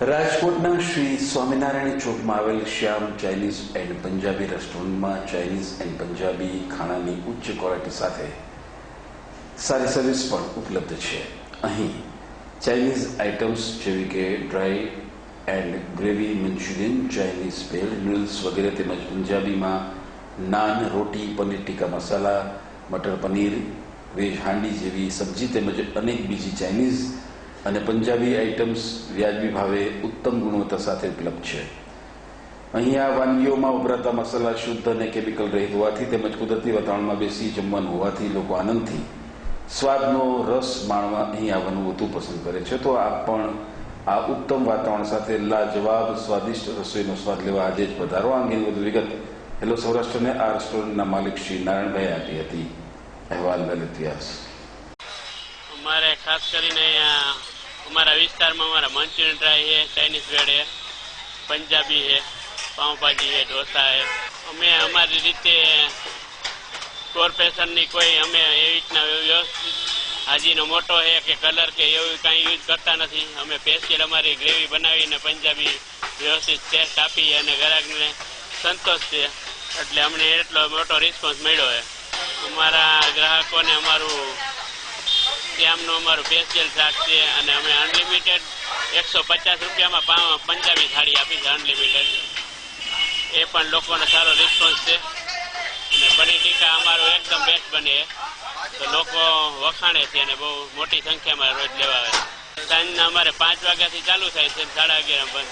રાજકોટના શ્રી સ્વામિનારાયણ ચોકમાં આવેલ શ્યામ ચાઇનીઝ એન્ડ પંજાબી રેસ્ટોરન્ટમાં ચાઇનીઝ એન્ડ પંજાબી ખાણાની ઉચ્ચ ક્વોલિટી સાથે સારી સર્વિસ પણ ઉપલબ્ધ છે. અહીં ચાઇનીઝ આઇટમ્સ જેવી કે dry and gravy manchurian, Chinese bhel noodles વગેરે તેમજ પંજાબીમાં નાન, રોટી, પનીર ટીકા મસાલા, મટર પનીર, વેજ હાંડી જેવી સબ્જી તેમજ અનેક બીજી ચાઇનીઝ અને પંજાબી આઇટમ્સ વ્યાજબી ભાવે ઉત્તમ ગુણવત્તા સાથે ઉપલબ્ધ છે. અહીંયા વાનગીઓમાં વપરાતા મસાલા, શુદ્ધ અને કેમિકલ રહિત હોવાથી તેમજ કુદરતી વાતાવરણમાં બેસી જમવાનું હોવાથી લોકો આનંદથી સ્વાદનો રસ માણવા અહીં આવવાનું વધુ પસંદ કરે છે. તો આપ પણ આ ઉત્તમ વાતાવરણ સાથે લાજવાબ, સ્વાદિષ્ટ રસોઈનો સ્વાદ લેવા આજે જ વધારો આ અંગેની વધુ વિગત હેલો સૌરાષ્ટ્રને આ રેસ્ટોરન્ટના માલિક શ્રી નારાયણભાઈ આપી હતી. અહેવાલ વ્યાસ. અમારે ખાસ કરીને અમારા વિસ્તારમાં અમારા મંચુરિયન ડ્રાય છે, ચાઇનીઝ વેડ છે, પંજાબી છે, પાઉંભાજી છે, ઢોસા છે. અમે અમારી રીતે કોર્પોરેશનની કોઈ અમે એવી રીતના વ્યવસ્થિત હાજીનો મોટો છે કે કલર કે એવું કાંઈ યુઝ કરતા નથી. અમે સ્પેશિયલ અમારી ગ્રેવી બનાવીને પંજાબી વ્યવસ્થિત ટેસ્ટ આપી અને ગ્રાહકને સંતોષ છે. એટલે અમને એટલો મોટો રિસ્પોન્સ મળ્યો છે. અમારા ગ્રાહકોને અમારું શ્યામનું અમારું સ્પેશિયલ શાક છે અને અમે અનલિમિટેડ એકસો પચાસ રૂપિયામાં પંજાબી થાળી આપી છે અનલિમિટેડ એ પણ લોકોનો સારો રિસ્પોન્સ છે. અને પનીર ટીકા અમારું એકદમ બેસ્ટ બને. તો લોકો વખાણે છે અને બહુ મોટી સંખ્યામાં રોજ લેવા આવે છે. સાંજના અમારે પાંચ વાગ્યાથી ચાલુ થાય છે સાડા અગિયાર બંધ.